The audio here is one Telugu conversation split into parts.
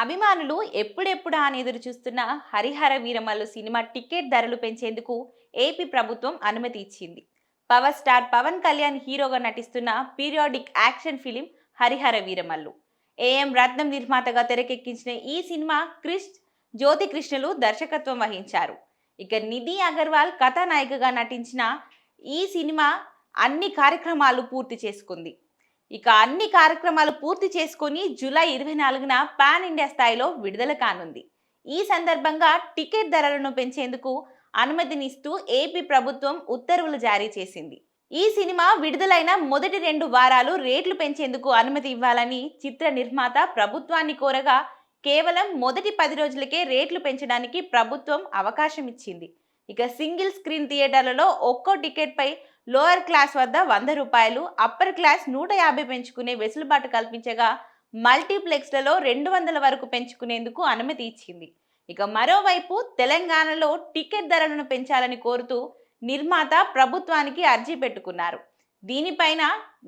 అభిమానులు ఎప్పుడెప్పుడా అని ఎదురు చూస్తున్న హరిహర వీరమల్లు సినిమా టికెట్ ధరలు పెంచేందుకు ఏపీ ప్రభుత్వం అనుమతి ఇచ్చింది. పవర్ స్టార్ పవన్ కళ్యాణ్ హీరోగా నటిస్తున్న periodic action film Harihara Veeramallu. A M Ratnam నిర్మాతగా తెరకెక్కించిన ఈ సినిమా క్రిష్ జ్యోతి కృష్ణలు దర్శకత్వం వహించారు. ఇక నిధి అగర్వాల్ కథానాయికగా నటించిన ఈ సినిమా అన్ని కార్యక్రమాలు పూర్తి చేసుకుంది. ఇక అన్ని కార్యక్రమాలు పూర్తి చేసుకుని జూలై ఇరవై నాలుగున పాన్ ఇండియా స్థాయిలో విడుదల కానుంది. ఈ సందర్భంగా టికెట్ ధరలను పెంచేందుకు అనుమతినిస్తూ ఏపీ ప్రభుత్వం ఉత్తర్వులు జారీ చేసింది. ఈ సినిమా విడుదలైన మొదటి రెండు వారాలు రేట్లు పెంచేందుకు అనుమతి ఇవ్వాలని చిత్ర నిర్మాత ప్రభుత్వాన్ని కోరగా కేవలం మొదటి పది రోజులకే రేట్లు పెంచడానికి ప్రభుత్వం అవకాశం ఇచ్చింది. ఇక సింగిల్ స్క్రీన్ థియేటర్లలో ఒక్కో టికెట్పై లోయర్ క్లాస్ వద్ద వంద రూపాయలు అప్పర్ క్లాస్ నూట యాభై పెంచుకునే వెసులుబాటు కల్పించగా మల్టీప్లెక్స్లలో రెండు వందల వరకు పెంచుకునేందుకు అనుమతి ఇచ్చింది. ఇక మరోవైపు తెలంగాణలో టికెట్ ధరలను పెంచాలని కోరుతూ నిర్మాత ప్రభుత్వానికి అర్జీ పెట్టుకున్నారు. దీనిపైన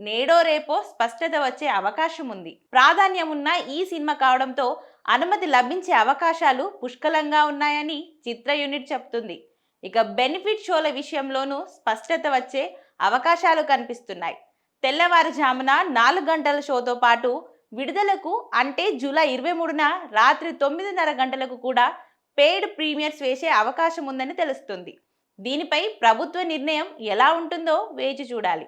నేడో రేపో స్పష్టత వచ్చే అవకాశం ఉంది. ప్రాధాన్యం ఉన్న ఈ సినిమా కావడంతో అనుమతి లభించే అవకాశాలు పుష్కలంగా ఉన్నాయని చిత్ర యూనిట్ చెప్తుంది. ఇక బెనిఫిట్ షోల విషయంలోనూ స్పష్టత వచ్చే అవకాశాలు కనిపిస్తున్నాయి. తెల్లవారుజామున నాలుగు గంటల షోతో పాటు విడుదలకు అంటే జూలై ఇరవై మూడున రాత్రి తొమ్మిదిన్నర గంటలకు కూడా పెయిడ్ ప్రీమియర్స్ వేసే అవకాశం ఉందని తెలుస్తుంది. దీనిపై ప్రభుత్వ నిర్ణయం ఎలా ఉంటుందో వేచి చూడాలి.